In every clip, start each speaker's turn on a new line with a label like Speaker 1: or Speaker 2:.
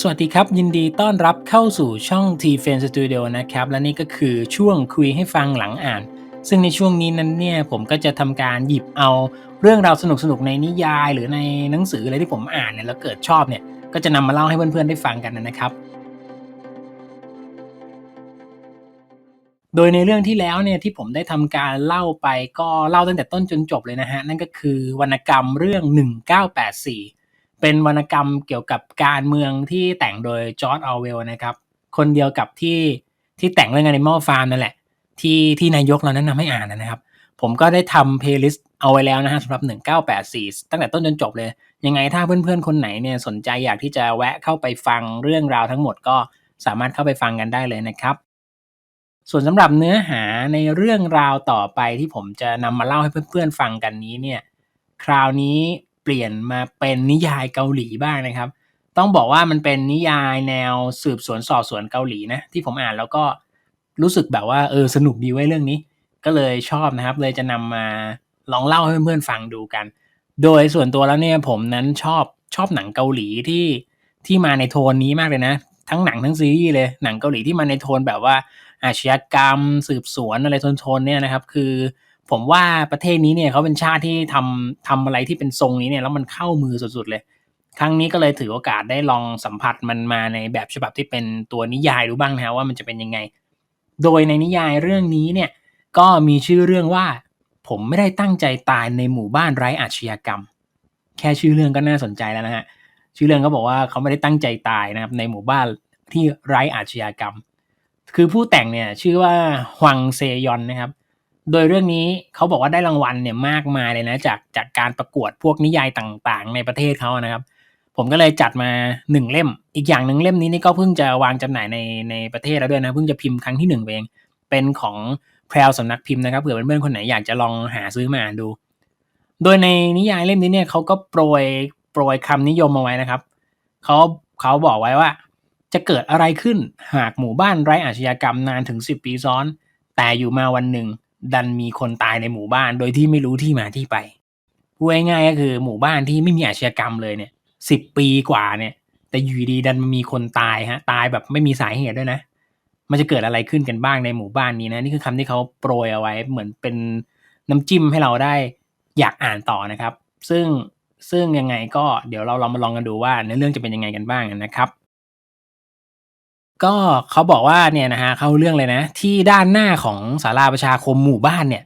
Speaker 1: สวัสดีครับ ยินดีต้อนรับเข้าสู่ช่อง T f r i e n Studio นะครับ และนี่ก็คือช่วงคุยให้ฟังหลังอ่าน ซึ่งในช่วงนี้นั้นเนี่ยผมก็จะทำการหยิบเอาเรื่องราวสนุกๆในนิยายหรือในหนังสืออะไรที่ผมอ่านเนี่ยแล้วเกิดชอบเนี่ยก็จะนำมาเล่าให้เพื่อนๆได้ฟังกันนะครับ โดยในเรื่องที่แล้วเนี่ยที่ผมได้ทำการเล่าไปก็เล่าตั้งแต่ต้นจนจบเลยนะฮะนั่นก็คือวรรณกรรมเรื่อง 1984 เป็นวรรณกรรมเกี่ยวกับการเมืองที่แต่งโดยจอร์จออเวลนะครับ คนเดียวกับที่ที่แต่งเรื่อง Animal Farm นั่นแหละ ที่ที่นายกเราแนะนำให้อ่านนะครับ ผมก็ได้ทำเพลย์ลิสต์เอาไว้แล้วนะฮะสำหรับ 1984 ตั้งแต่ต้นจนจบเลย ยังไงถ้าเพื่อนๆ คนไหนเนี่ยสนใจอยากที่จะแวะเข้าไปฟังเรื่องราวทั้งหมดก็สามารถเข้าไปฟังกันได้เลยนะครับ ส่วนสำหรับเนื้อหาในเรื่องราวต่อไปที่ผมจะนำมาเล่าให้เพื่อนๆฟังกันนี้เนี่ย คราวนี้ เปลี่ยนมาเป็นนิยายเกาหลีบ้างนะครับ ต้องบอกว่ามันเป็นนิยายแนวสืบสวนสอบสวนเกาหลีนะที่ผมอ่านแล้วก็รู้สึกแบบว่าเออสนุกดีไว้เรื่องนี้ ก็เลยชอบนะครับ เลยจะนำมาลองเล่าให้เพื่อนๆฟังดูกัน โดยส่วนตัวแล้วเนี่ยผมนั้นชอบชอบหนังเกาหลีที่ที่มาในโทนนี้มากเลยนะ ทั้งหนังทั้งซีรีส์เลยหนังเกาหลีที่มาในโทนแบบว่าอาชญากรรม สืบสวนอะไรโทนๆเนี่ยนะครับ คือ ผมว่าประเทศนี้เนี่ยเขาเป็นชาติที่ทำทำอะไรที่เป็นทรงนี้เนี่ยแล้วมันเข้ามือสุดๆเลย ครั้งนี้ก็เลยถือโอกาสได้ลองสัมผัสมันมาในแบบฉบับที่เป็นตัวนิยายดูบ้างนะว่ามันจะเป็นยังไง โดยในนิยายเรื่องนี้เนี่ยก็มีชื่อเรื่องว่า ผมไม่ได้ตั้งใจตายในหมู่บ้านไร้อาชญากรรม แค่ชื่อเรื่องก็น่าสนใจแล้วนะฮะชื่อเรื่องก็บอกว่าเขาไม่ได้ตั้งใจตายนะครับในหมู่บ้านที่ไร้อาชญากรรม คือผู้แต่งเนี่ยชื่อว่าฮวังเซยอนนะครับ โดยเรื่องนี้เขาบอกว่าได้รางวัลเนี่ยมากมายเลยนะ จากจากการประกวดพวกนิยายต่างๆ ในประเทศเขานะครับ ผมก็เลยจัดมาหนึ่งเล่ม อีกอย่างหนึ่งเล่มนี้นี่ก็เพิ่งจะวางจำหน่ายในในประเทศแล้วด้วยนะเพิ่งจะพิมพ์ครั้งที่หนึ่งเอง เป็นของแพรวสำนักพิมพ์นะครับเผื่อเพื่อนๆคนไหนอยากจะลองหาซื้อมาอ่านดู โดยในนิยายเล่มนี้เนี่ยเขาก็โปรยโปรยคำนิยมมาไว้นะครับเขาเขาบอกไว้ว่า จะเกิดอะไรขึ้นหากหมู่บ้านไร้อาชญากรรมนานถึง 10 ปีซ้อน แต่อยู่มาวันหนึ่ง ดันมีคนตายในหมู่บ้านโดยที่ไม่รู้ที่มาที่ไปพูดง่ายๆก็คือหมู่บ้านที่ไม่มีอาชญากรรมเลยเนี่ยสิบปีกว่าเนี่ย แต่อยู่ดีดันมีคนตายฮะ ตายแบบไม่มีสาเหตุด้วยนะ มันจะเกิดอะไรขึ้นกันบ้างในหมู่บ้านนี้นะ นี่คือคำที่เขาโปรยเอาไว้ เหมือนเป็นน้ำจิ้มให้เราได้อยากอ่านต่อนะครับ ซึ่งซึ่งยังไงก็เดี๋ยวเราลองมาลองกันดูว่าเนื้อเรื่องจะเป็นยังไงกันบ้างนะครับ ก็เขาบอกว่าเนี่ยนะฮะเข้าเรื่องเลยนะ ที่ด้านหน้าของศาลาประชาคมหมู่บ้านเนี่ย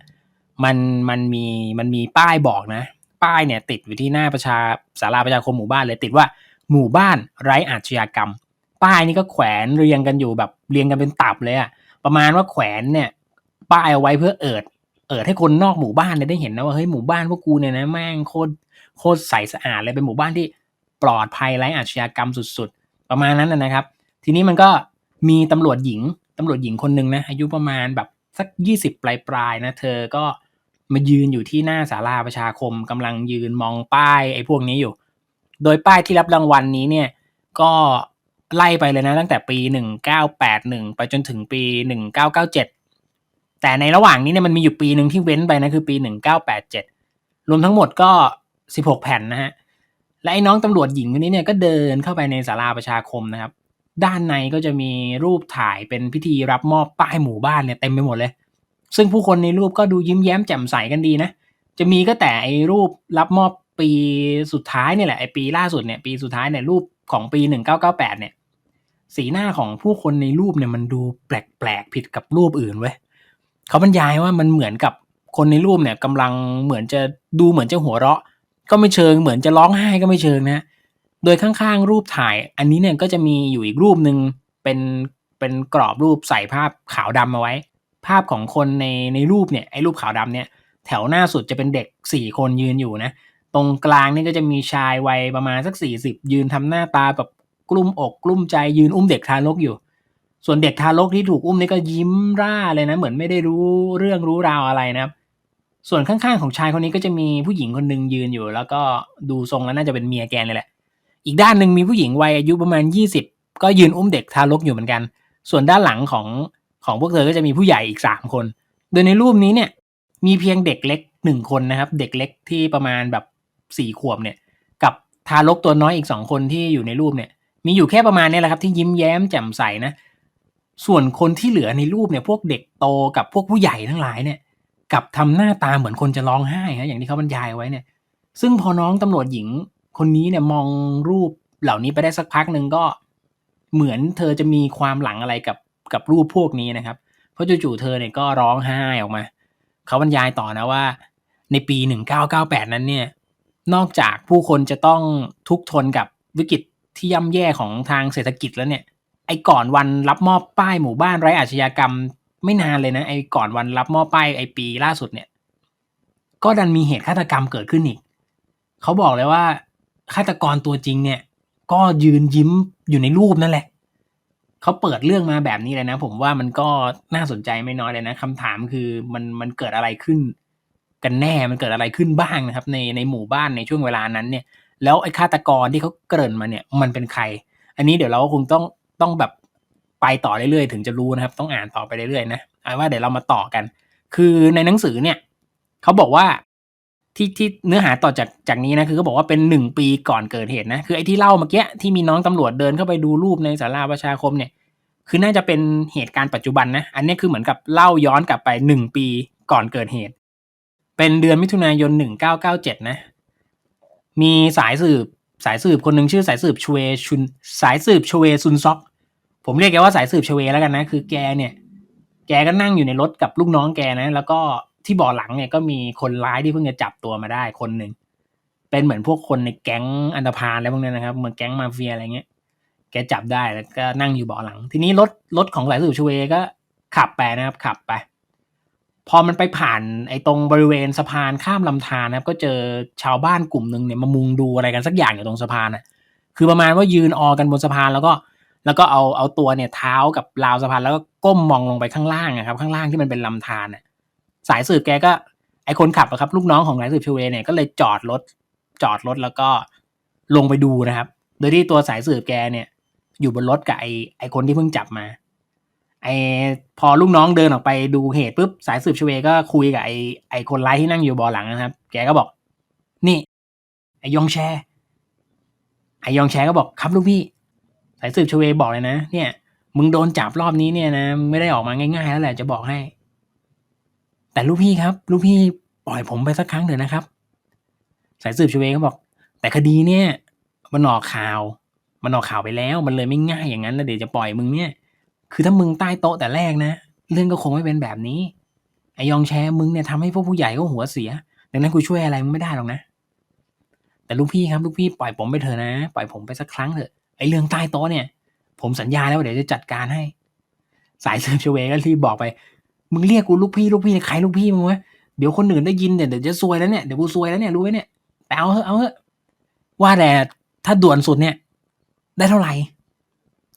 Speaker 1: มันมันมีมันมีป้ายบอกนะ ป้ายเนี่ยติดอยู่ที่หน้าประชาศาลาประชาคมหมู่บ้านเลยติดว่าหมู่บ้านไร้อาชญากรรม ป้ายนี้ก็แขวนเรียงกันอยู่แบบเรียงกันเป็นตับเลยอะประมาณว่าแขวนเนี่ย ป้ายเอาไว้เพื่อเอิด เอิดให้คนนอกหมู่บ้านเนี่ยได้เห็นนะว่าเฮ้ยหมู่บ้านพวกกูเนี่ยนะแม่งโคตรโคตรใสสะอาดเลยเป็นหมู่บ้านที่ปลอดภัยไร้อาชญากรรมสุด ๆ ประมาณนั้นนะครับ ทีนี้มันก็มีตำรวจหญิงตำรวจหญิงคนหนึ่งนะอายุประมาณแบบสักยี่สิบปลายๆนะเธอก็มายืนอยู่ที่หน้าศาลาประชาคมกำลังยืนมองป้ายไอ้พวกนี้อยู่ โดยป้ายที่รับรางวัลนี้เนี่ยก็ไล่ไปเลยนะตั้งแต่ปี 1981 ไปจนถึงปี 1997 แต่ในระหว่างนี้เนี่ยมันมีอยู่ปีหนึ่งที่เว้นไปนะคือปี 1987 รวมทั้งหมดก็ 16 แผ่นนะฮะ และไอ้น้องตำรวจหญิงคนนี้เนี่ยก็เดินเข้าไปในศาลาประชาคมนะครับ ด้านในก็จะมีรูปถ่ายเป็นพิธีรับมอบป้ายหมู่บ้านเนี่ยเต็มไปหมดเลย ซึ่งผู้คนในรูปก็ดูยิ้มแย้มแจ่มใสกันดีนะ จะมีก็แต่ไอ้รูปรับมอบปีสุดท้ายเนี่ยแหละไอ้ปีล่าสุดเนี่ยปีสุดท้ายเนี่ยรูปของปี 1998 เนี่ย สีหน้าของผู้คนในรูปเนี่ยมันดูแปลกๆผิดกับรูปอื่นเว้ยเขาบรรยายว่ามันเหมือนกับคนในรูปเนี่ยกำลังเหมือนจะดูเหมือนจะหัวเราะ ก็ไม่เชิงเหมือนจะร้องไห้ก็ไม่เชิงนะ โดยข้างๆรูปถ่าย อันนี้เนี่ยก็จะมีอยู่อีกรูปหนึ่งเป็นเป็นกรอบรูปใส่ภาพขาวดำมาไว้ ภาพของคนในในรูปเนี่ยไอ้รูปขาวดำเนี่ยแถวหน้าสุดจะเป็นเด็กสี่คนยืนอยู่นะ ตรงกลางนี่ก็จะมีชายวัยประมาณสักสี่สิบยืนทำหน้าตาแบบกลุ้มอกกลุ้มใจยืนอุ้มเด็กทารกอยู่ ส่วนเด็กทารกที่ถูกอุ้มนี่ก็ยิ้มร่าเลยนะ เหมือนไม่ได้รู้เรื่องรู้ราวอะไรนะครับส่วนข้างๆของชายคนนี้ก็จะมีผู้หญิงคนหนึ่งยืนอยู่ แล้วก็ดูทรงแล้วน่าจะเป็นเมียแกนเลยแหละ อีกด้านหนึ่งมีผู้หญิงวัยอายุประมาณยี่สิบก็ยืนอุ้มเด็กทารกอยู่เหมือนกัน ส่วนด้านหลังของของพวกเธอก็จะมีผู้ใหญ่อีกสามคน โดยในรูปนี้เนี่ยมีเพียงเด็กเล็กหนึ่งคนนะครับ เด็กเล็กที่ประมาณแบบสี่ขวบเนี่ยกับทารกตัวน้อยอีกสองคนที่อยู่ในรูปเนี่ยมีอยู่แค่ประมาณนี้แหละครับที่ยิ้มแย้มแจ่มใสนะส่วนคนที่เหลือในรูปเนี่ยพวกเด็กโตกับพวกผู้ใหญ่ทั้งหลายเนี่ยกับทำหน้าตาเหมือนคนจะร้องไห้ฮะอย่างที่เขาบรรยายไว้เนี่ย ซึ่งพอน้องตำรวจหญิง คนนี้เนี่ยมองรูปเหล่านี้ไปได้สักพักหนึ่งก็เหมือนเธอจะมีความหลังอะไรกับกับรูปพวกนี้นะครับ เพราะจู่ๆเธอเนี่ยก็ร้องไห้ออกมา เขาบรรยายต่อนะว่า ในปี 1998 นั้นเนี่ย นอกจากผู้คนจะต้องทุกข์ทนกับวิกฤตที่ย่ำแย่ของทางเศรษฐกิจแล้วเนี่ย ไอ้ก่อนวันรับมอบป้ายหมู่บ้านไร้อาชญากรรมไม่นานเลยนะไอ้ก่อนวันรับมอบป้ายไอ้ปีล่าสุดเนี่ย ก็ดันมีเหตุฆาตกรรมเกิดขึ้นอีก เขาบอกเลยว่า ฆาตกรตัวจริงเนี่ย ก็ยืนยิ้มอยู่ในรูปนั่นแหละเขาเปิดเรื่องมาแบบนี้เลยนะ ผมว่ามันก็น่าสนใจไม่น้อยเลยนะคำถามคือมันมันเกิดอะไรขึ้น กันแน่มันเกิดอะไรขึ้นบ้างนะครับ ในในหมู่บ้านในช่วงเวลานั้นเนี่ย แล้วไอ้ฆาตกรที่เขาเกริ่นมาเนี่ย มันเป็นใคร อันนี้เดี๋ยวเราคงต้องต้องแบบไปต่อเรื่อยๆถึงจะรู้นะครับ ต้องอ่านต่อไปเรื่อยๆนะเอาว่าเดี๋ยวเรามาต่อกัน คือในหนังสือเนี่ยเขาบอกว่า ที่ที่เนื้อหาต่อจากจากนี้นะคือเขาบอกว่าเป็นหนึ่งปีก่อนเกิดเหตุนะคือไอ้ที่เล่าเมื่อกี้ที่มีน้องตำรวจเดินเข้าไปดูรูปในสาราประชาคมเนี่ย คือน่าจะเป็นเหตุการณ์ปัจจุบันนะอันนี้คือเหมือนกับเล่าย้อนกลับไปหนึ่งปีก่อนเกิดเหตุ เป็นเดือนมิถุนายนหนึ่งเก้าเก้าเจ็ดนะ มีสายสืบสายสืบคนหนึ่งชื่อสายสืบชเวชุนสายสืบชเวซุนซอก ผมเรียกแกว่าสายสืบชเวแล้วกันนะ คือแกเนี่ย แกก็นั่งอยู่ในรถกับลูกน้องแกนะ แล้วก็ ที่เบาะหลังเนี่ยก็มีคนร้ายที่เพิ่งจะจับตัวมาได้คนหนึ่งเป็นเหมือนพวกคนในแก๊งอันธพาลอะไรพวกนี้นะครับเหมือนแก๊งมาเฟียอะไรเงี้ย แกจับได้แล้วก็นั่งอยู่เบาะหลัง ทีนี้รถรถของสายสืบชเวก็ขับไปนะครับ ขับไป พอมันไปผ่านไอ้ตรงบริเวณสะพานข้ามลำธารนะครับ ก็เจอชาวบ้านกลุ่มหนึ่งเนี่ยมามุงดูอะไรกันสักอย่างอยู่ตรงสะพานอะ คือประมาณว่ายืนออกันบนสะพานแล้วก็ แล้วก็เอาเอาตัวเนี่ยเท้ากับราวสะพานแล้วก็ก้มมองลงไปข้างล่างนะครับ ข้างล่างที่มันเป็นลำธารน่ะ สายสืบแกก็ ไอคนขับอะครับ ลูกน้องของสายสืบชเวเนี่ยก็เลยจอดรถ จอดรถแล้วก็ลงไปดูนะครับ โดยที่ตัวสายสืบแกเนี่ย อยู่บนรถกับไอไอคนที่เพิ่งจับมา ไอพอลูกน้องเดินออกไปดูเหตุปุ๊บสายสืบชเวก็คุยกับไอไอคนร้ายที่นั่งอยู่เบาะหลังนะครับ แกก็บอก นี่ ไอยองแชไอยองแชก็บอกครับลูกพี่สายสืบชเวบอกเลยนะ เนี่ย มึงโดนจับรอบนี้เนี่ยนะ ไม่ได้ออกมาง่ายๆแล้วแหละจะบอกให้ แต่ลูกพี่ครับ ลูกพี่ปล่อยผมไปสักครั้งเถอะนะครับ สายสืบชเวก็บอก แต่คดีเนี่ย มันออกข่าว มันออกข่าวไปแล้ว มันเลยไม่ง่ายอย่างนั้นแล้วเดี๋ยวจะปล่อยมึงเนี่ย คือถ้ามึงใต้โต๊ะแต่แรกนะ เรื่องก็คงไม่เป็นแบบนี้ไอยองแชมึงเนี่ยทำให้พวกผู้ใหญ่ก็หัวเสีย ดังนั้นกูช่วยอะไรมึงไม่ได้หรอกนะ แต่ลูกพี่ครับลูกพี่ปล่อยผมไปเถอะนะ ปล่อยผมไปสักครั้งเถอะ ไอเรื่องใต้โต๊ะเนี่ย ผมสัญญาแล้วว่าเดี๋ยวจะจัดการให้ สายสืบชเวก็รีบบอกไป มึงเรียกกูลูกพี่ลูกพี่ใครลูกพี่มึงวะเดี๋ยวคนอื่นได้ยินเนี่ยเดี๋ยวจะซวยแล้วเนี่ยเดี๋ยวกูซวยแล้วเนี่ยรู้ไหมเนี่ยแต่เอาเถอะเอาเถอะว่าแต่ถ้าด่วนสุดเนี่ย ได้เท่าไหร่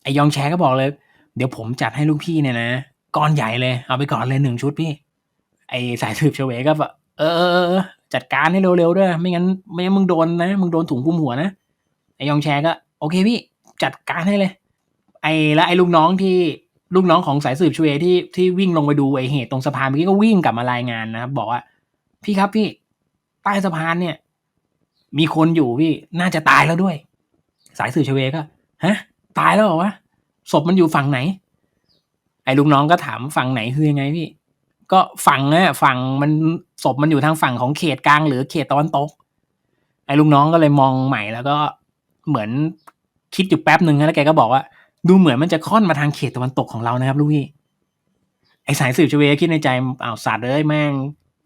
Speaker 1: ไอยองแชร์ก็บอกเลย เดี๋ยวผมจัดให้ลูกพี่เนี่ยนะก้อนใหญ่เลยเอาไปก่อนเลยหนึ่งชุดพี่ ไอสายสืบเฉวก็แบบเออ จัดการให้เร็วๆด้วย ไม่งั้นไม่งั้นมึงโดนนะมึงโดนถุงคุมหัวนะไอยองแชร์ก็ โอเคพี่ จัดการให้เลย ไอแล้วไอลูกน้องที่ ลูกน้องของสายสืบชเวที่ที่วิ่งลงไปดูไอเหตุตรงสะพานเมื่อกี้ก็วิ่งกลับมารายงานนะครับบอกว่า พี่ครับพี่ใต้สะพานเนี่ย มีคนอยู่พี่น่าจะตายแล้วด้วย สายสืบชเวก็ฮะ ตายแล้วเหรอวะศพมันอยู่ฝั่งไหน ไอ้ลูกน้องก็ถามฝั่งไหนคือยังไงพี่ ก็ฝั่งนะฝั่งมันศพมันอยู่ทางฝั่งของเขตกลางหรือเขตตะวันตก ไอ้ลูกน้องก็เลยมองใหม่แล้วก็เหมือนคิดอยู่แป๊บหนึ่งแล้วแกก็บอกว่า ดูเหมือนมันจะค่อนมาทางเขตตะวันตกของเรานะครับลูกพี่ไอ้สายสืบชเวคิดในใจอ้าวสัตว์เอ้ยแม่ง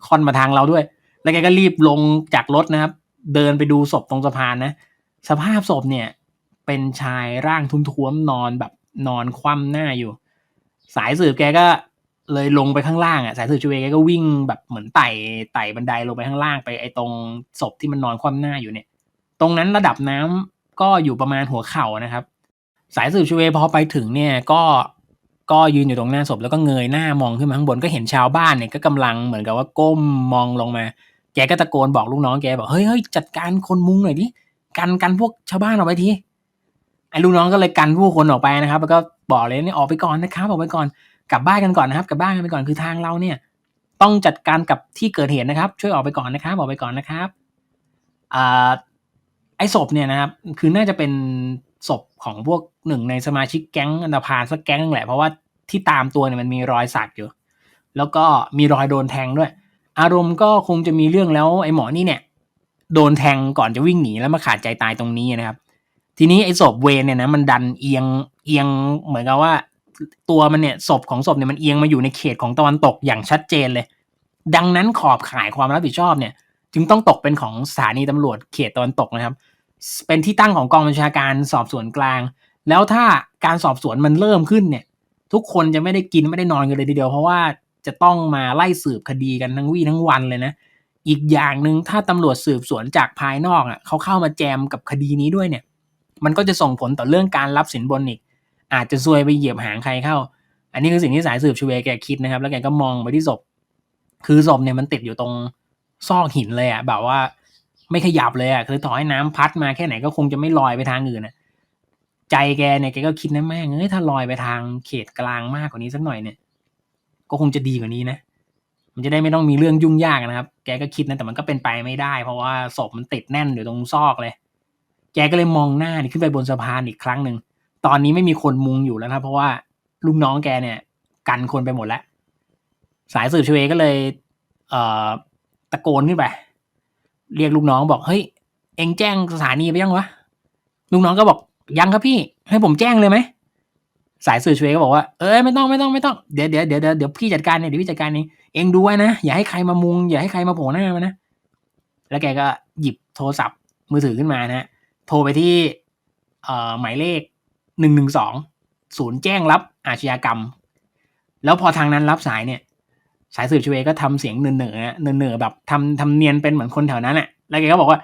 Speaker 1: ค่อนมาทางเราด้วย แล้วแกก็รีบลงจากรถนะครับ เดินไปดูศพตรงสะพานนะ สภาพศพเนี่ย เป็นชายร่างทุ้มๆนอนแบบนอนคว่ำหน้าอยู่ สายสืบแกก็เลยลงไปข้างล่างอะสายสืบชเวแกก็วิ่งแบบเหมือนไต่ไต่บันไดลงไปข้างล่างไปไอ้ตรงศพที่มันนอนคว่ำหน้าอยู่เนี่ย ตรงนั้นระดับน้ำก็อยู่ประมาณหัวเข่านะครับ สายสืบชเวพอไปถึงเนี่ยก็ก็ยืนอยู่ตรงหน้าศพแล้วก็เงยหน้ามองขึ้นมาข้างบนก็เห็นชาวบ้านเนี่ยก็กำลังเหมือนกับว่าก้มมองลงมา แกก็ตะโกนบอกลูกน้องแกบอกเฮ้ยเฮ้ยจัดการคนมุงหน่อยดิกันกันพวกชาวบ้านออกไปทีไอ้ลูกน้องก็เลยกันผู้คนออกไปนะครับ แล้วก็บอกเลยเนี่ยออกไปก่อนนะครับออกไปก่อนกลับบ้านกันก่อนนะครับกลับบ้านกันไปก่อนคือทางเราเนี่ย ต้องจัดการกับที่เกิดเหตุนะครับ ช่วยออกไปก่อนนะครับออกไปก่อนนะครับอ่าไอ้ศพเนี่ยนะครับ คือน่าจะเป็น ศพของพวกหนึ่งในสมาชิกแก๊งอันดาพานสักแก๊งนึงแหละ เพราะว่าที่ตามตัวเนี่ยมันมีรอยสักอยู่ แล้วก็มีรอยโดนแทงด้วย อารมณ์ก็คงจะมีเรื่องแล้วไอ้หมอนี่เนี่ย โดนแทงก่อนจะวิ่งหนีแล้วมาขาดใจตายตรงนี้นะครับ ทีนี้ไอ้ศพเวนเนี่ยนะมันดันเอียงเอียงเหมือนกับว่า ตัวมันเนี่ยศพของศพเนี่ยมันเอียงมาอยู่ในเขตของตะวันตกอย่างชัดเจนเลย ดังนั้นขอบข่ายความรับผิดชอบเนี่ย จึงต้องตกเป็นของสถานีตำรวจเขตตะวันตกนะครับ เป็นที่ตั้งของกองบัญชาการสอบสวนกลาง แล้วถ้าการสอบสวนมันเริ่มขึ้นเนี่ย ทุกคนจะไม่ได้กินไม่ได้นอนกันเลยทีเดียวเพราะว่าจะต้องมาไล่สืบคดีกันทั้งวี่ทั้งวันเลยนะ อีกอย่างหนึ่งถ้าตำรวจสืบสวนจากภายนอกอะเขาเข้ามาแจมกับคดีนี้ด้วยเนี่ย มันก็จะส่งผลต่อเรื่องการรับสินบนอีก อาจจะซวยไปเหยียบหางใครเข้า อันนี้คือสิ่งที่สายสืบชเวแกคิดนะครับ แล้วแกก็มองไปที่ศพ คือศพเนี่ยมันติดอยู่ตรงซอกหินเลยอะแบบว่า ไม่ขยับเลยอะคือต่อให้น้ำพัดมาแค่ไหนก็คงจะไม่ลอยไปทางอื่นอะใจแกเนี่ยแกก็คิดนะแม่งเอ้ยถ้าลอยไปทางเขตกลางมากกว่านี้สักหน่อยเนี่ย ก็คงจะดีกว่านี้นะ มันจะได้ไม่ต้องมีเรื่องยุ่งยากนะครับ แกก็คิดนะแต่มันก็เป็นไปไม่ได้ เพราะว่าศพมันติดแน่นอยู่ตรงซอกเลย แกก็เลยมองหน้านี่ขึ้นไปบนสะพานอีกครั้งหนึ่งตอนนี้ไม่มีคนมุงอยู่แล้วนะเพราะว่าลูกน้องแกเนี่ย กันคนไปหมดแล้ว สายสืบชเวก็เลย เอ่อตะโกนขึ้นไป เรียกลูกน้องบอกเฮ้ยเอ็งแจ้งสถานีไปยังวะลูกน้องก็บอกยังครับพี่ ให้ผมแจ้งเลยไหมสายสืบชเวยก็บอกว่าเอ้ยไม่ต้องไม่ต้องไม่ต้องเดี๋ยวเดี๋ยวเดี๋ยวเดี๋ยวพี่จัดการเนี่ยเดี๋ยวพี่จัดการเองเองดูไว้นะอย่าให้ใครมามุง อย่าให้ใครมาโผล่หน้ามานะแล้วแกก็หยิบโทรศัพท์มือถือขึ้นมานะฮะโทรไปที่เอ่อหมายเลขหนึ่งหนึ่งสองศูนย์แจ้งรับอาชญากรรม แล้วพอทางนั้นรับสายเนี่ย สายสืบชเวก็ทำเสียงเนินๆนะเนินๆแบบทำทำเนียนเป็นเหมือนคนแถวนั้นแหละแล้วแกก็บอกว่า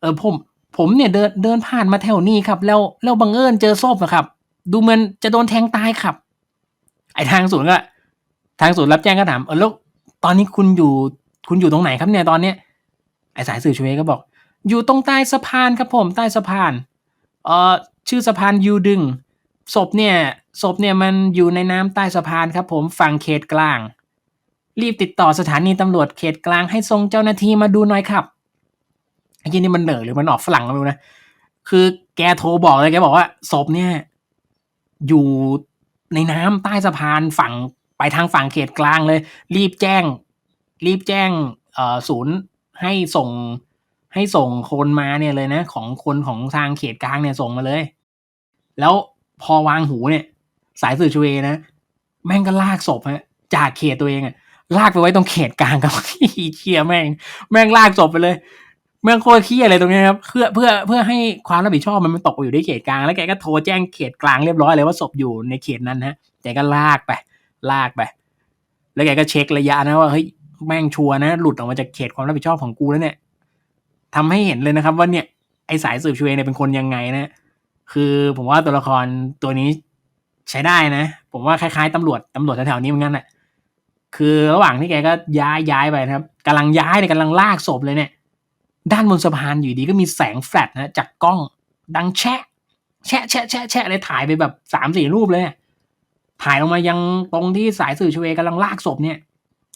Speaker 1: เออผม ผมเนี่ยเดินเดินผ่านมาแถวนี้ครับ แล้วแล้วบังเอิญเจอศพนะครับ ดูเหมือนจะโดนแทงตายครับ ไอทางศูนย์ก็ ทางศูนย์รับแจ้งก็ถามเออแล้วตอนนี้คุณอยู่คุณอยู่ตรงไหนครับเนี่ยตอนเนี้ยไอสายสืบชเวก็บอก อยู่ตรงใต้สะพานครับผมใต้สะพานเอ่อชื่อสะพานยูดึงศพเนี่ยศพเนี่ยมันอยู่ในน้ำใต้สะพานครับผมฝั่งเขตกลาง รีบติดต่อสถานีตำรวจเขตกลางให้ส่งเจ้าหน้าที่มาดูหน่อยครับไอ้ยี่นี่มันเหนอหรือมันออกฝรั่งก็ไม่รู้นะ คือแกโทรบอกเลยแกบอกว่าศพเนี่ย อยู่ในน้ำใต้สะพานฝั่งไปทางฝั่งเขตกลางเลย รีบแจ้ง รีบแจ้งเอ่อศูนย์ให้ส่งให้ส่งคนมาเนี่ยเลยนะ ของคนของทางเขตกลางเนี่ยส่งมาเลย แล้วพอวางหูเนี่ย สายสืบชเวนะ แม่งก็ลากศพฮะจากเขตตัวเองอะ ลากไปไว้ตรงเขตกลางครับเคียแม่ง แม่งลากศพไปเลย แม่งโคตรเคียเลยตรงเนี้ยครับเพื่อเพื่อเพื่อให้ความรับผิดชอบมันมันตกอยู่ที่เขตกลาง แล้วแกก็โทรแจ้งเขตกลางเรียบร้อยเลยว่าศพอยู่ในเขตนั้นฮะแกก็ลากไป ลากไป แล้วแกก็เช็คระยะนะว่าเฮ้ยแม่งชัวร์นะ หลุดออกมาจากเขตความรับผิดชอบของกูแล้วเนี่ยทำให้เห็นเลยนะครับว่าเนี่ยไอสายสืบชเวเนี่ยเป็นคนยังไงนะ คือผมว่าตัวละครตัวนี้ใช้ได้นะ ผมว่าคล้ายๆตำรวจตำรวจแถวๆนี้เหมือนกันแหละ คือระหว่างที่แกก็ย้ายย้ายไปนะครับกำลังย้ายเนี่ยกำลังลากศพเลยเนี่ย ด้านบนสะพานอยู่ดีก็มีแสงแฟลชนะจากกล้องดังแชะ แชะแชะแชะแชะเลยถ่ายไปแบบสามสี่รูปเลยถ่ายลงมายังตรงที่สายสืบชเวกำลังลากศพเนี่ย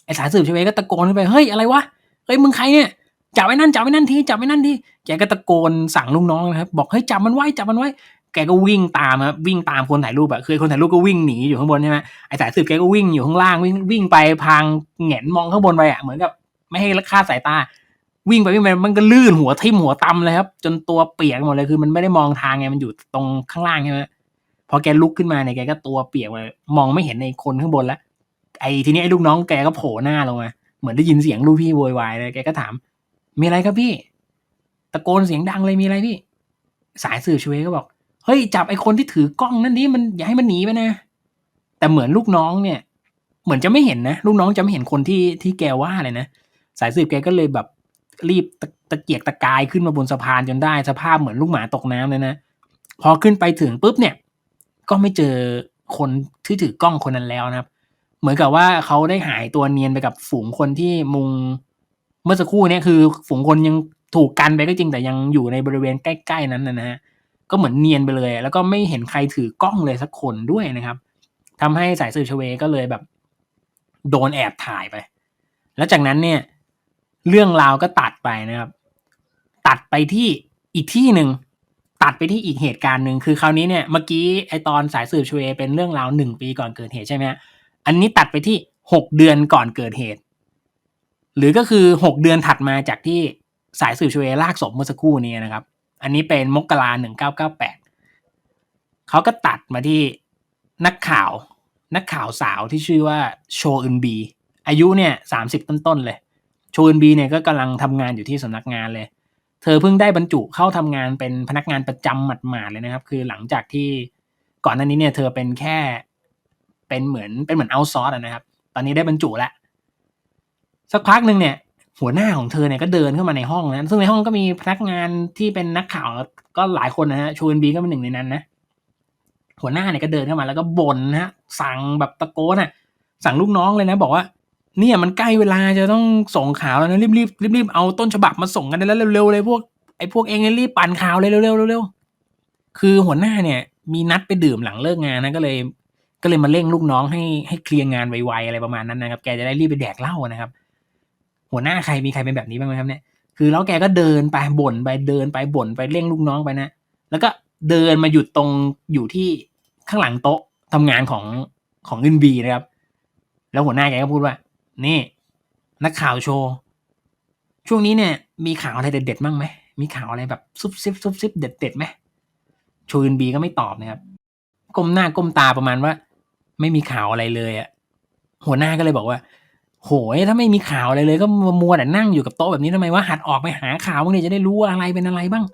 Speaker 1: ไอสายสืบชเวก็ตะโกนขึ้นไปเฮ้ยอะไรวะเฮ้ยมึงใครเนี่ยจับไว้นั่นจับไว้นั่นทีจับไว้นั่นทีแกก็ตะโกนสั่งลูกน้องนะครับ บอกเฮ้ยจับมันไว้จับมันไว้ แกก็วิ่งตามครับวิ่งตามคนถ่ายรูปอะคือคนถ่ายรูปก็วิ่งหนีอยู่ข้างบนใช่ไหมไอสายสืบแกก็วิ่งอยู่ข้างล่างวิ่งวิ่งไปพางแหงนมองข้างบนไปอะเหมือนกับไม่ให้คาดสายตา วิ่งไปวิ่งไปมันก็ลื่นหัวทิ่มหัวตำเลยครับ จนตัวเปียกหมดเลยคือมันไม่ได้มองทางไงมันอยู่ตรงข้างล่างใช่ไหมพอแกลุกขึ้นมาเนี่ยแกก็ตัวเปียกเลยมองไม่เห็นในคนข้างบนแล้วไอทีนี้ไอลูกน้องแกก็โผล่หน้าลงมาเหมือนได้ยินเสียงลูกพี่โวยวายเลยแกก็ถาม มีอะไรครับพี่ ตะโกนเสียงดังเลยมีอะไรพี่ สายสืบชเวก็บอก เฮ้ยจับไอ้คนที่ถือกล้องนั่นดิมันอย่าให้มันหนีไปนะ แต่เหมือนลูกน้องเนี่ย เหมือนจะไม่เห็นนะลูกน้องจะไม่เห็นคนที่ที่แกว่าเลยนะสายสืบแกก็เลยแบบรีบตะตะเกียกตะกายขึ้นมาบนสะพานจนได้ สภาพเหมือนลูกหมาตกน้ำเลยนะพอขึ้นไปถึงปุ๊บเนี่ย ก็ไม่เจอคนที่ถือกล้องคนนั้นแล้วนะครับ เหมือนกับว่าเขาได้หายตัวเนียนไปกับฝูงคนที่มุง เมื่อสักครู่เนี่ยคือ ฝูงคนยังถูกกันไปก็จริงแต่ยังอยู่ในบริเวณใกล้ ๆ นั้นนะฮะ ก็เหมือนเนียนไปเลย แล้วก็ไม่เห็นใครถือกล้องเลยสักคนด้วยนะครับทำให้สายสืบชเวก็เลยแบบ โดนแอบถ่ายไป แล้วจากนั้นเนี่ย เรื่องราวก็ตัดไปนะครับ ตัดไปที่อีกที่หนึ่งตัดไปที่อีกเหตุการณ์หนึ่งคือคราวนี้เนี่ยเมื่อกี้ไอตอนสายสืบชเวเป็นเรื่องราวหนึ่งปีก่อนเกิดเหตุใช่ไหมอันนี้ตัดไปที่หกเดือนก่อนเกิดเหตุ หรือก็คือหกเดือนถัดมาจากที่สายสืบชเวลากศพเมื่อสักครู่นี้นะครับ อันนี้เป็นมกราหนึ่งเก้าเก้าแปดเขาก็ตัดมาที่นักข่าว นักข่าวสาวที่ชื่อว่าโชอึนบี อายุเนี่ยสามสิบต้นๆเลย โชอึนบีเนี่ยก็กำลังทำงานอยู่ที่สำนักงานเลย เธอเพิ่งได้บรรจุเข้าทำงานเป็นพนักงานประจำหมาดๆเลยนะครับ คือหลังจากที่ก่อนหน้านี้เนี่ยเธอเป็นแค่เป็นเหมือนเป็นเหมือนเอาซอร์สนะครับ ตอนนี้ได้บรรจุแล้วสักพักหนึ่งเนี่ย หัวหน้าของเธอเนี่ยก็เดินเข้ามาในห้องนะซึ่งในห้องก็มีพนักงานที่เป็นนักข่าวก็หลายคนนะฮะชูนบีก็เป็นหนึ่งในนั้นนะหัวหน้าเนี่ยก็เดินเข้ามาแล้วก็บ่นนะฮะสั่งแบบตะโกนอะ สั่งลูกน้องเลยนะ บอกว่า เนี่ยมันใกล้เวลาจะต้องส่งข่าวแล้วนะรีบรีบรีบรีบเอาต้นฉบับมาส่งกันแล้วเร็วๆเลยพวกไอ้พวกเองเรีบปั่นข่าวเลยเร็วๆเร็วๆคือหัวหน้าเนี่ย มีนัดไปดื่มหลังเลิกงานนะก็เลย ก็เลยมาเร่งลูกน้องให้ให้เคลียร์งานไวๆอะไรประมาณนั้นนะครับ แกจะได้รีบไปแดกเหล้านะครับ หัวหน้าใครมีใครเป็นแบบนี้บ้างไหมครับเนี่ยคือแล้วแกก็เดินไปบ่นไปเดินไปบ่นไปเร่งลูกน้องไปนะ แล้วก็เดินมาหยุดตรงอยู่ที่ข้างหลังโต๊ะทำงานของของอินบีนะครับ แล้วหัวหน้าแกก็พูดว่า นี่ นักข่าวโชว์ ช่วงนี้เนี่ย มีข่าวอะไรเด็ดๆบ้างไหมมีข่าวอะไรแบบซุบซิบซุบซิบเด็ดๆไหมโชอินบีก็ไม่ตอบนะครับก้มหน้าก้มตาประมาณว่า ไม่มีข่าวอะไรเลยอะหัวหน้าก็เลยบอกว่า โหยถ้าไม่มีข่าวอะไรเลย ก็มัวแต่นั่งอยู่กับโต๊ะแบบนี้ทำไมว่าหัดออกไปหาข่าวบ้างเนี่ยจะได้รู้ว่าอะไรเป็นอะไรบ้าง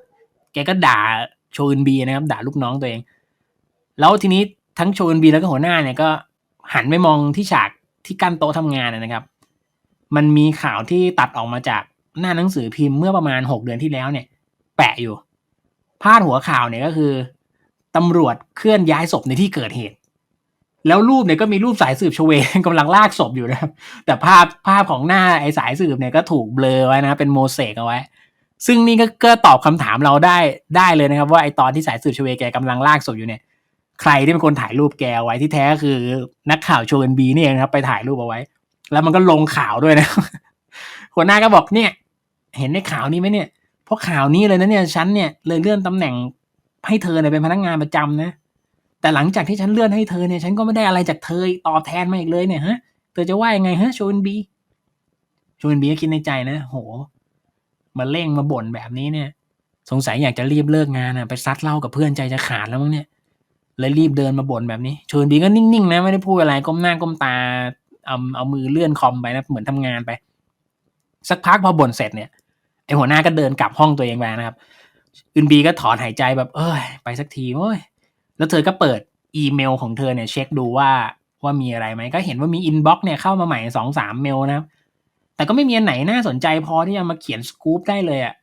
Speaker 1: แกก็ด่าโชอินบีนะครับ ด่าลูกน้องตัวเอง แล้วทีนี้ทั้งโชอินบีแล้วก็หัวหน้าเนี่ยก็หันไปมองที่ฉากที่กั้นโต๊ะทำงานนะครับ มันมีข่าวที่ตัดออกมาจากหน้าหนังสือพิมพ์เมื่อประมาณหกเดือนที่แล้วเนี่ย แปะอยู่พาดหัวข่าวเนี่ยก็คือตำรวจเคลื่อนย้ายศพในที่เกิดเหตุ แล้วรูปเนี่ยก็มีรูปสายสืบชเวกำลังลากศพอยู่นะครับ แต่ภาพภาพของหน้าไอ้สายสืบเนี่ยก็ถูกเบลอไว้นะ เป็นโมเสกเอาไว้ ซึ่งนี่ก็ก็ตอบคำถามเราได้ได้เลยนะครับ ว่าไอ้ตอนที่สายสืบชเวแกกำลังลากศพอยู่เนี่ย ใครที่เป็นคนถ่ายรูปแกเอาไว้ที่แท้คือนักข่าวโชเอนบีนี่เองครับ ไปถ่ายรูปเอาไว้ แล้วมันก็ลงข่าวด้วยนะหัวหน้าก็บอกเนี่ย เห็นในข่าวนี้ไหมเนี่ยเพราะข่าวนี้เลยนะเนี่ยฉันเนี่ยเลยเลื่อนตำแหน่งให้เธอเนี่ยเป็นพนักงานประจำนะ แต่หลังจากที่ฉันเลื่อนให้เธอเนี่ย ฉันก็ไม่ได้อะไรจากเธอตอบแทนมาอีกเลยเนี่ยฮะ เธอจะว่ายังไงฮะโชนบีโชนบีก็คิดในใจนะ โห มาเร่งมาบ่นแบบนี้เนี่ย สงสัยอยากจะรีบเลิกงานอะ ไปซัดเหล้ากับเพื่อนใจจะขาดแล้วมั้งเนี่ยเลยรีบเดินมาบ่นแบบนี้โชนบีก็นิ่งๆนะไม่ได้พูดอะไรก้มหน้าก้มตา เอาเอามือเลื่อนคอมไปนะเหมือนทำงานไป สักพักพอบ่นเสร็จเนี่ยไอหัวหน้าก็เดินกลับห้องตัวเองไปนะครับอึนบีก็ถอนหายใจแบบ เอ้ยไปสักทีโอ้ย แล้วเธอก็เปิดอีเมลของเธอเนี่ยเช็คดูว่าว่ามีอะไรไหมก็เห็นว่ามีอินบ็อกซ์เนี่ยเข้ามาใหม่สองสามเมลนะครับ แต่ก็ไม่มีอันไหนน่าสนใจพอที่จะมาเขียนสกู๊ปได้เลยอะ่ะ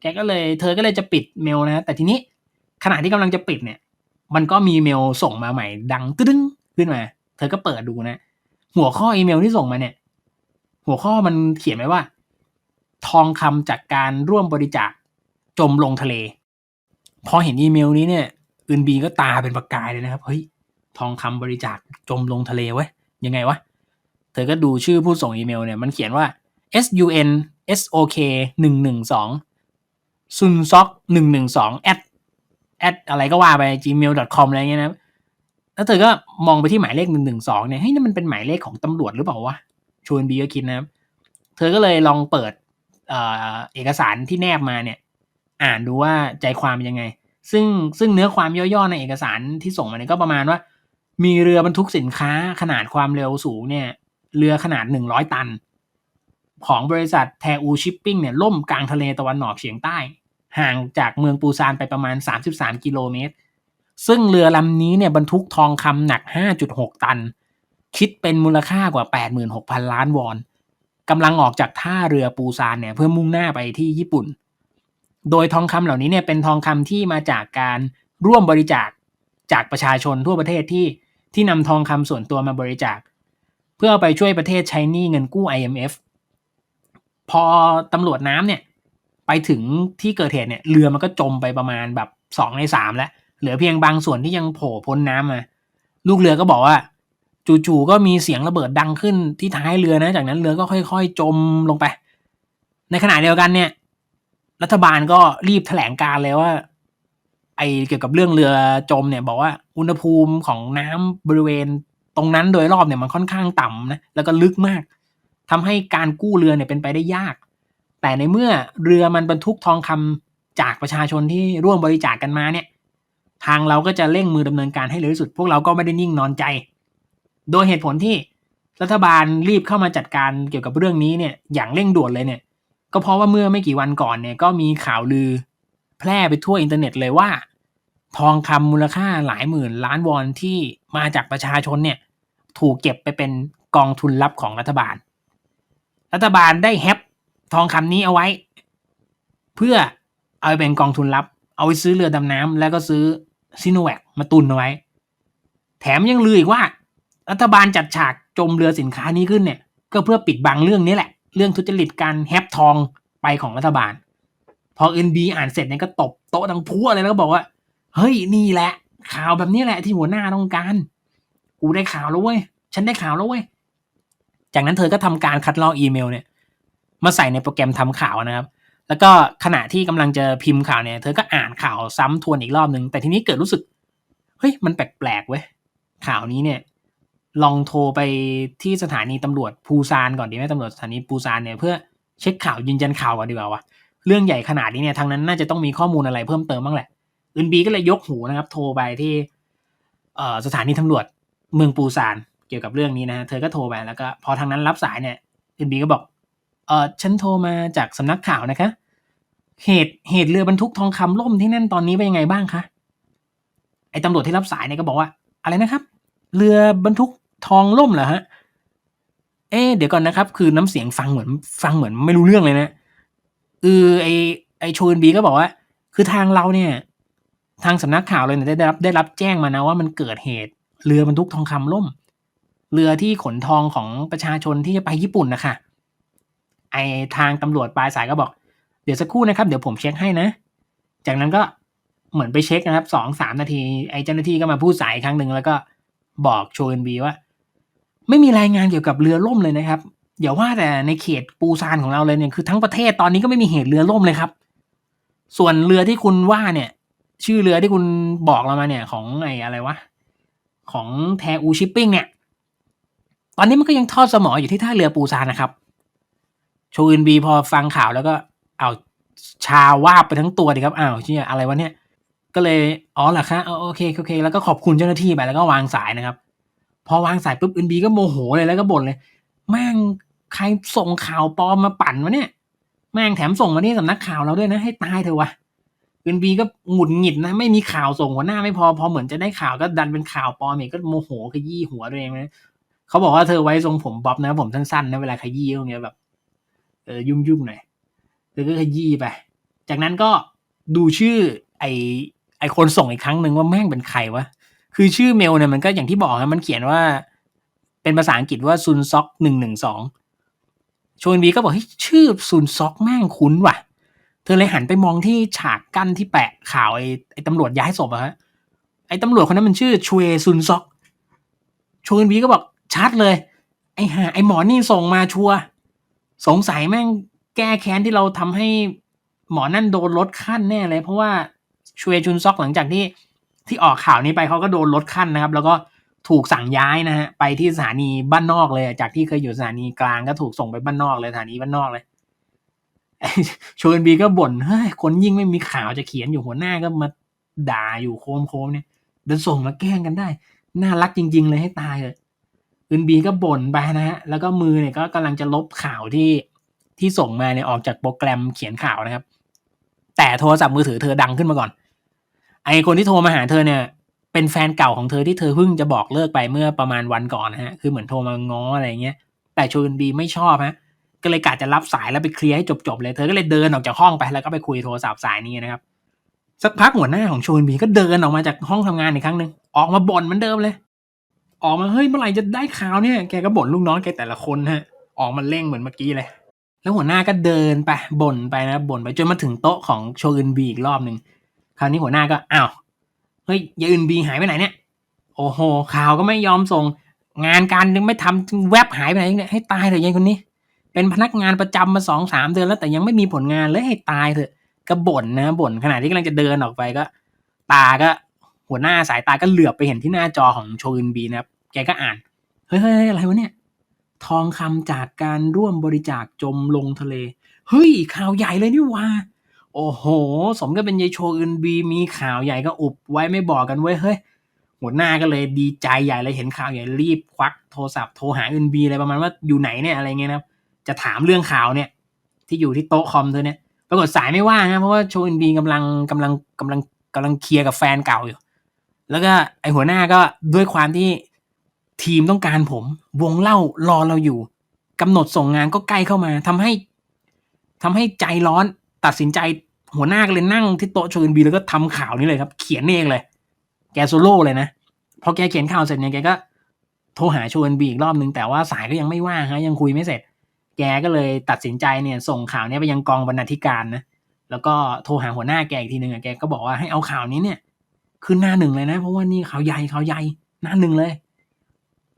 Speaker 1: แกก็เลยเธอก็เลยจะปิดเมลนะแต่ทีนี้ขณะที่กำลังจะปิดเนี่ย มันก็มีเมลส่งมาใหม่ดังตึ้งขึ้นมา เธอก็เปิดดูนะ หัวข้ออีเมลที่ส่งมาเนี่ย หัวข้อมันเขียนไว้ว่า ทองคำจากการร่วมบริจาคจมลงทะเล พอเห็นอีเมลนี้เนี่ย อึนบีก็ตาเป็นประกายเลยนะครับ เฮ้ย ทองคำบริจาคจมลงทะเลเว้ย ยังไงวะ เธอก็ดูชื่อผู้ส่งอีเมลเนี่ยมันเขียนว่า sun sok หนึ่งหนึ่งสองซุนซอกหนึ่งหนึ่งสองแอดแอดอะไรก็ว่าไป gmail.com อะไรเงี้ยนะ แล้วเธอก็มองไปที่หมายเลขหนึ่งหนึ่งสองเนี่ย เฮ้ยนั่นมันเป็นหมายเลขของตำรวจหรือเปล่าวะ ชวนบีก็คิดนะครับ เธอก็เลยลองเปิดเอกสารที่แนบมาเนี่ย อ่านดูว่าใจความเป็นยังไง ซึ่งซึ่งเนื้อความย่อๆในเอกสารที่ส่งมาเนี่ยก็ประมาณว่า มีเรือบรรทุกสินค้าขนาดความเร็วสูงเนี่ย เรือขนาดหนึ่งร้อยตัน ของบริษัทแทอูชิปปิ้งเนี่ยล่มกลางทะเลตะวันออกเฉียงใต้ ห่างจากเมืองปูซานไปประมาณ 33 กิโลเมตร ซึ่งเรือลำนี้เนี่ยบรรทุกทองคำหนัก 5.6 ตัน คิดเป็นมูลค่ากว่า 86,000 ล้านวอนกำลังออกจากท่าเรือปูซานเนี่ยเพื่อมุ่งหน้าไปที่ญี่ปุ่น โดยทองคำเหล่านี้เนี่ยเป็นทองคำที่มาจากการร่วมบริจาคจากประชาชนทั่วประเทศที่ที่นำทองคำส่วนตัวมาบริจาค เพื่อไปช่วยประเทศใช้หนี้เงินกู้ IMF พอตำรวจน้ำเนี่ยไปถึงที่เกิดเหตุเนี่ยเรือมันก็จมไปประมาณแบบสองในสามแล้ว เหลือเพียงบางส่วนที่ยังโผล่พ้นน้ำมา ลูกเรือก็บอกว่าจู่ๆก็มีเสียงระเบิดดังขึ้นที่ท้ายเรือนะ จากนั้นเรือก็ค่อย ๆ จมลงไป ในขณะเดียวกันเนี่ย รัฐบาลก็รีบแถลงการเลยว่า ไอเกี่ยวกับเรื่องเรือจมเนี่ย บอกว่าอุณหภูมิของน้ำบริเวณตรงนั้นโดยรอบเนี่ยมันค่อนข้างต่ำนะแล้วก็ลึกมากทำให้การกู้เรือเนี่ยเป็นไปได้ยาก แต่ในเมื่อเรือมันบรรทุกทองคำจากประชาชนที่ร่วมบริจาคกกันมาเนี่ย ทางเราก็จะเร่งมือดำเนินการให้เร็วที่สุด พวกเราก็ไม่ได้นิ่งนอนใจ โดยเหตุผลที่รัฐบาลรีบเข้ามาจัดการเกี่ยวกับเรื่องนี้เนี่ยอย่างเร่งด่วนเลยเนี่ย ก็เพราะว่าเมื่อไม่กี่วันก่อนเนี่ยก็มีข่าวลือ แพร่ไปทั่วอินเทอร์เน็ตเลยว่า ทองคำมูลค่าหลายหมื่นล้านวอนที่มาจากประชาชนเนี่ยถูกเก็บไปเป็นกองทุนลับของรัฐบาล รัฐบาลได้แฮปทองคำนี้เอาไว้ เพื่อเอาไปเป็นกองทุนลับ เอาไปซื้อเรือดำน้ำแล้วก็ซื้อซิโนแวคมาตุนเอาไว้ แถมยังลืออีกว่า รัฐบาลจัดฉากจมเรือสินค้านี้ขึ้นเนี่ย ก็เพื่อปิดบังเรื่องนี้แหละ เรื่องทุจริตการแฮปทองไปของรัฐบาล พอเอ็นบีอ่านเสร็จเนี่ยก็ตบโต๊ะดังพัวเลยแล้วก็บอกว่า เฮ้ยนี่แหละ ข่าวแบบนี้แหละที่หัวหน้าต้องการ กูได้ข่าวแล้วเว้ย ฉันได้ข่าวแล้วเว้ย จากนั้นเธอก็ทำการคัดลอกอีเมลเนี่ย มาใส่ในโปรแกรมทำข่าวนะครับ แล้วก็ขณะที่กำลังจะพิมพ์ข่าวเนี่ย เธอก็อ่านข่าวซ้ำทวนอีกรอบหนึ่งแต่ทีนี้เกิดรู้สึก เฮ้ยมันแปลกๆเว้ยข่าวนี้เนี่ย ลองโทรไปที่สถานีตำรวจปูซานก่อนดีไหมตำรวจสถานีปูซานเนี่ยเพื่อเช็คข่าวยืนยันข่าวก่อนดีกว่าวะเรื่องใหญ่ขนาดนี้เนี่ยทางนั้นน่าจะต้องมีข้อมูลอะไรเพิ่มเติมบ้างแหละอึนบีก็เลยยกหูนะครับ โทรไปที่เออสถานีตำรวจเมืองปูซานเกี่ยวกับเรื่องนี้นะเธอก็โทรไปแล้วก็พอทางนั้นรับสายเนี่ยอึนบีก็บอกเออฉันโทรมาจากสำนักข่าวนะคะ เหตุเหตุเรือบรรทุกทองคำล่มที่นั่นตอนนี้เป็นยังไงบ้างคะไอ้ตำรวจที่รับสายเนี่ยก็บอกว่า อะไรนะครับ เรือบรรทุก ทองล่มเหรอฮะ เอ๊เดี๋ยวก่อนนะครับ คือน้ำเสียงฟังเหมือน ฟังเหมือนไม่รู้เรื่องเลยนะเออไอไอโชนบีก็บอกว่า คือทางเราเนี่ย ทางสำนักข่าวเลยเนี่ยได้รับได้รับแจ้งมานะว่ามันเกิดเหตุ เรือบรรทุกทองคำล่ม เรือที่ขนทองของประชาชนที่จะไปญี่ปุ่นนะคะไอทางตำรวจปลายสายก็บอก เดี๋ยวสักครู่นะครับ เดี๋ยวผมเช็คให้นะ จากนั้นก็เหมือนไปเช็คนะครับสองสามนาที ไอเจ้าหน้าที่ก็มาพูดสายอีกครั้งหนึ่งแล้วก็บอกโชนบีว่า ไม่มีรายงานเกี่ยวกับเรือล่มเลยนะครับอย่าว่าแต่ในเขตปูซานของเราเลยเนี่ยคือทั้งประเทศตอนนี้ก็ไม่มีเหตุเรือล่มเลยครับ ส่วนเรือที่คุณว่าเนี่ย ชื่อเรือที่คุณบอกเรามาเนี่ย ของไอ้อะไรวะของแทอูชิปปิ้งเนี่ย ตอนนี้มันก็ยังทอดสมออยู่ที่ท่าเรือปูซานนะครับโชอึนบีพอฟังข่าวแล้วก็เอาชาวาบไปทั้งตัวดีครับอ้าวเชี่ยอะไรวะเนี่ย ก็เลยอ๋อเหรอคะโอเคโอเค แล้วก็ขอบคุณเจ้าหน้าที่ไปแล้วก็วางสายนะครับ พอวางสายปุ๊บอึนบีก็โมโหเลยแล้วก็บ่นเลยแม่งใครส่งข่าวปลอมมาปั่นวะเนี่ยแม่งแถมส่งมาที่สำนักข่าวเราด้วยนะ ให้ตายเถอะวะอึนบีก็หงุดหงิดนะ ไม่มีข่าวส่งหัวหน้าไม่พอพอเหมือนจะได้ข่าวก็ดันเป็นข่าวปลอมอีกก็โมโหขยี้หัวตัวเองนะเขาบอกว่าเธอไว้ทรงผมบ๊อบนะผมสั้นๆนะเวลาขยี้ตรงเนี้ยแบบเออยุ่งๆหน่อยเธอก็ขยี้ไป จากนั้นก็ดูชื่อไอไอคนส่งอีกครั้งหนึ่งว่าแม่งเป็นใครวะ คือชื่อเมลเนี่ยมันก็อย่างที่บอกนะมันเขียนว่า เป็นภาษาอังกฤษว่าซุนซ็อกหนึ่งหนึ่งสองโชนบีก็บอกเฮ้ยชื่อซุนซ็อกแม่งคุ้นว่ะ เธอเลยหันไปมองที่ฉากกั้นที่แปะข่าวไอ้ไอ้ตำรวจย้ายศพอะฮะไอ้ตำรวจคนนั้นมันชื่อชเวซุนซ็อกโชนบีก็บอกชัดเลย ไอ้ห่าไอ้หมอนี่ส่งมาชัวสงสัยแม่งแก้แค้นที่เราทำให้หมอนั่นโดนลดขั้นแน่เลย เพราะว่าชเวจุนซ็อกหลังจากที่ ที่ออกข่าวนี้ไปเขาก็โดนลดขั้นนะครับ แล้วก็ถูกสั่งย้ายนะฮะไปที่สถานีบ้านนอกเลย จากที่เคยอยู่สถานีกลางก็ถูกส่งไปบ้านนอกเลยสถานีบ้านนอกเลยโชนบีก็บ่นเฮ้ยคนยิ่งไม่มีข่าวจะเขียนอยู่หัวหน้าก็มาด่าอยู่โคมโคมเนี่ยเดินส่งมาแกล้งกันได้ น่ารักจริง ๆ เลยให้ตายเลยอึนบีก็บ่นไปนะฮะแล้วก็มือเนี่ยก็กำลังจะลบข่าวที่ที่ส่งมาเนี่ยออกจากโปรแกรมเขียนข่าวนะครับ แต่โทรศัพท์มือถือเธอดังขึ้นมาก่อน ไอคนที่โทรมาหาเธอเนี่ย เป็นแฟนเก่าของเธอที่เธอเพิ่งจะบอกเลิกไปเมื่อประมาณวันก่อนนะฮะ คือเหมือนโทรมาง้ออะไรเงี้ย แต่โชนบีไม่ชอบฮะ ก็เลยกะจะรับสายแล้วไปเคลียร์ให้จบๆเลย เธอก็เลยเดินออกจากห้องไปแล้วก็ไปคุยโทรศัพท์สายนี้นะครับ สักพักหัวหน้าของโชนบีก็เดินออกมาจากห้องทำงานอีกครั้งหนึ่งออกมาบ่นเหมือนเดิมเลย ออกมาเฮ้ยเมื่อไหร่จะได้ข่าวเนี่ย แกก็บ่นลูกน้องแกแต่ละคนฮะ ออกมาเร่งเหมือนเมื่อกี้เลย แล้วหัวหน้าก็เดินไปบ่นไปนะบ่นไปจนมาถึงโต๊ะของโชอึนบีอีกรอบหนึ่ง คราวนี้หัวหน้าก็อ้าวเฮ้ยยายอึนบีหายไปไหนเนี่ย โอ้โหข่าวก็ไม่ยอมส่ง งานการยังไม่ทำแวบหายไปไหนเนี่ยให้ตายเถอะยายคนนี้ เป็นพนักงานประจำมาสองสามเดือนแล้วแต่ยังไม่มีผลงานเลยให้ตายเถอะก็บ่นนะบ่นขณะที่กำลังจะเดินออกไปก็ ตาก็หัวหน้าสายตาก็เหลือบไปเห็นที่หน้าจอของโชอึนบีนะครับแกก็อ่าน เฮ้ยเฮ้ยอะไรวะเนี่ย ทองคำจากการร่วมบริจาคจมลงทะเล เฮ้ยข่าวใหญ่เลยนี่ว่า โอ้โห สมก็เป็นยายโชอึนบี มีข่าวใหญ่ก็อุบไว้ไม่บอกกันเว้ยเฮ้ยหัวหน้าก็เลยดีใจใหญ่เลยเห็นข่าวใหญ่รีบควักโทรศัพท์โทรหาอึนบีอะไรประมาณว่าอยู่ไหนเนี่ยอะไรเงี้ยนะจะถามเรื่องข่าวเนี่ย ที่อยู่ที่โต๊ะคอมเธอเนี่ยปรากฏสายไม่ว่างนะเพราะว่าโชอึนบีกำลังกำลังกำลังกำลังเคลียร์กับแฟนเก่าอยู่ แล้วก็ไอหัวหน้าก็ด้วยความที่ทีมต้องการผม วงเล่ารอเราอยู่กำหนดส่งงานก็ใกล้เข้ามาทำให้ทำให้ใจร้อนตัดสินใจ หัวหน้าก็เลยนั่งที่โต๊ะโชอึนบีแล้วก็ทำข่าวนี้เลยครับ เขียนเองเลย แกโซโล่เลยนะพอแกเขียนข่าวเสร็จเนี่ยแกก็โทรหาโชอึนบีอีกรอบนึงแต่ว่าสายก็ยังไม่ว่างฮะยังคุยไม่เสร็จ แกก็เลยตัดสินใจเนี่ย ส่งข่าวนี้ไปยังกองบรรณาธิการนะแล้วก็โทรหาหัวหน้าแกอีกทีหนึ่งอะแกก็บอกว่าให้เอาข่าวนี้เนี่ยขึ้นหน้าหนึ่งเลยนะ เพราะว่านี่ข่าวใหญ่ข่าวใหญ่หน้าหนึ่งเลย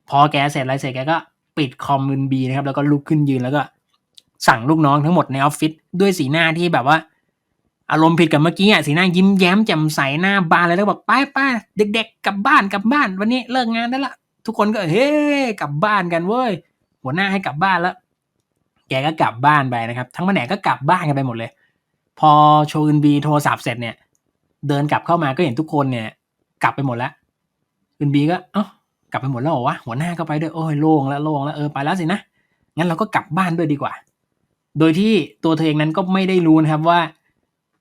Speaker 1: พอแกเสร็จอะไรเสร็จแกก็ปิดคอมนบีนะครับ แล้วก็ลุกขึ้นยืนแล้วก็สั่งลูกน้องทั้งหมดในออฟฟิศด้วยสีหน้าที่แบบว่า อารมณ์ผิดกับเมื่อกี้อะสีหน้ายิ้มแย้มแจ่มใสหน้าบานเลยแล้วบอกไปไปเด็ก ๆ กลับบ้านกลับบ้าน วันนี้เลิกงานได้ละ ทุกคนก็เฮ้กลับบ้านกันเว้ยหัวหน้าให้กลับบ้านแล้ว แกก็กลับบ้านไปนะครับ ทั้งแผนกก็กลับบ้านกันไปหมดเลย พอโชอึนบีโทรศัพท์เสร็จเนี่ย เดินกลับเข้ามาก็เห็นทุกคนเนี่ย กลับไปหมดแล้วอึนบีก็เอ้ากลับไปหมดแล้วเหรอวะหัวหน้าก็ไปด้วยโอ้ยโล่งแล้วโล่งแล้วเออไปแล้วสินะงั้นเราก็กลับบ้านด้วยดีกว่า โดยที่ตัวเธอเองนั้นก็ไม่ได้รู้นะครับว่า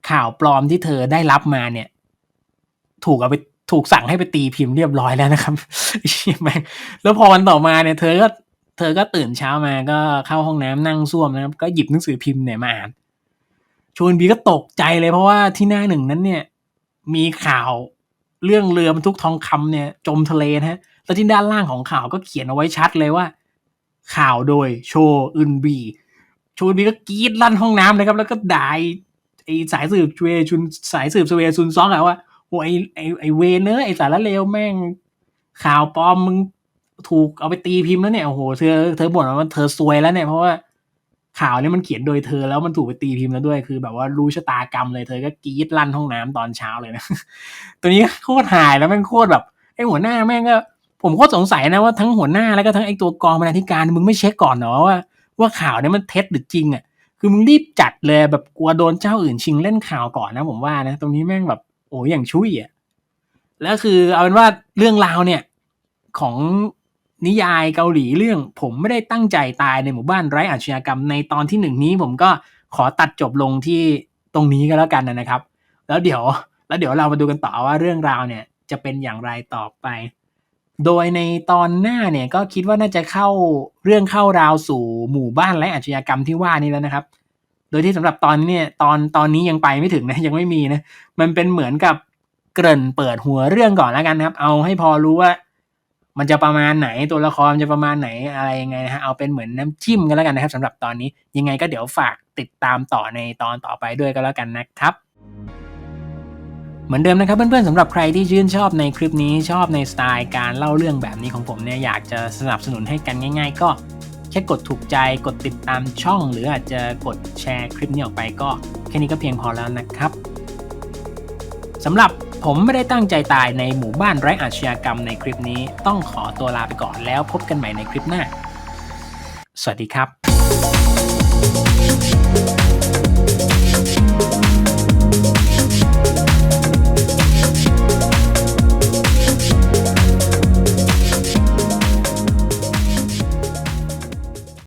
Speaker 1: ข่าวปลอมที่เธอได้รับมาเนี่ย ถูกเอาไปถูกสั่งให้ไปตีพิมพ์เรียบร้อยแล้วนะครับแล้วพอวันต่อมาเนี่ยเธอก็เธอก็ตื่นเช้ามาก็เข้าห้องน้ำนั่งส้วมนะครับ ก็หยิบหนังสือพิมพ์เนี่ยมาอ่านชวนบีก็ตกใจเลยเพราะว่าที่หน้าหนึ่งนั้นเนี่ย มีข่าวเรื่องเรือบรรทุกทองคำเนี่ย จมทะเลนะฮะแล้วที่ด้านล่างของข่าวก็เขียนเอาไว้ชัดเลยว่า ข่าวโดยโชอึนบีโชอึนบีก็กรีดลั่นห้องน้ำเลยครับ แล้วก็ด่า ไอสายสืบเวชุนสายสืบสเวซุนซอกอะว่าโอ้ไอไอไอเวเนอร์ไอสารเลวแม่ง ข่าวปลอมมึงถูกเอาไปตีพิมพ์แล้วเนี่ยโอ้โหเธอเธอบ่นว่าเธอซวยแล้วเนี่ยเพราะว่าข่าวนี้มันเขียนโดยเธอแล้วมันถูกไปตีพิมพ์แล้วด้วยคือ แบบว่ารู้ชะตากรรมเลยเธอก็กรีดลั่นห้องน้ำตอนเช้าเลยนะ ตัวนี้โคตรหายแล้วแม่งโคตรแบบไอหัวหน้าแม่งก็ ผมโคตรสงสัยนะว่าทั้งหัวหน้าแล้วก็ทั้งไอตัวกองบรรณาธิการมึงไม่เช็คก่อนเนาะว่าว่าข่าวเนี้มันเท็จหรือจริงอะ คือมึงรีบจัดเลยแบบกลัวโดนเจ้าอื่นชิงเล่นข่าวก่อนนะผมว่านะ ตรงนี้แม่งแบบโอ้ยอย่างชุยอะแล้วคือเอาเป็นว่าเรื่องราวเนี่ยของนิยายเกาหลีเรื่องผมไม่ได้ตั้งใจตายในหมู่บ้านไร้อาชญากรรมในตอนที่หนึ่งนี้ ผมก็ขอตัดจบลงที่ตรงนี้ก็แล้วกันนะครับ แล้วเดี๋ยว แล้วเดี๋ยวเรามาดูกันต่อว่าเรื่องราวเนี่ยจะเป็นอย่างไรต่อไป โดยในตอนหน้าเนี่ยก็คิดว่าน่าจะเข้าเรื่องเข้าราวสู่หมู่บ้านและอาชญากรรมที่ว่านี้แล้วนะครับ โดยที่สำหรับตอนนี้เนี่ยตอนตอนนี้ยังไปไม่ถึงนะยังไม่มีนะมันเป็นเหมือนกับเกริ่นเปิดหัวเรื่องก่อนแล้วกันนะครับ เอาให้พอรู้ว่า มันจะประมาณไหนตัวละครจะประมาณไหนอะไรยังไงนะฮะเอาเป็นเหมือนน้ำจิ้มกันแล้วกันนะครับสำหรับตอนนี้ยังไงก็เดี๋ยวฝากติดตามต่อในตอนต่อไปด้วยก็แล้วกันนะครับ เหมือนเดิมนะครับเพื่อนๆสำหรับใครที่ชื่นชอบในคลิปนี้ชอบในสไตล์การเล่าเรื่องแบบนี้ของผมเนี่ยอยากจะสนับสนุนให้กันง่าย ๆ ก็แค่กดถูกใจกดติดตามช่อง หรืออาจจะกดแชร์คลิปนี้ออกไปก็แค่นี้ก็เพียงพอแล้วนะครับสำหรับผมไม่ได้ตั้งใจตายในหมู่บ้านไร้อาชญากรรมในคลิปนี้ ต้องขอตัวลาไปก่อนแล้วพบกันใหม่ในคลิปหน้า สวัสดีครับ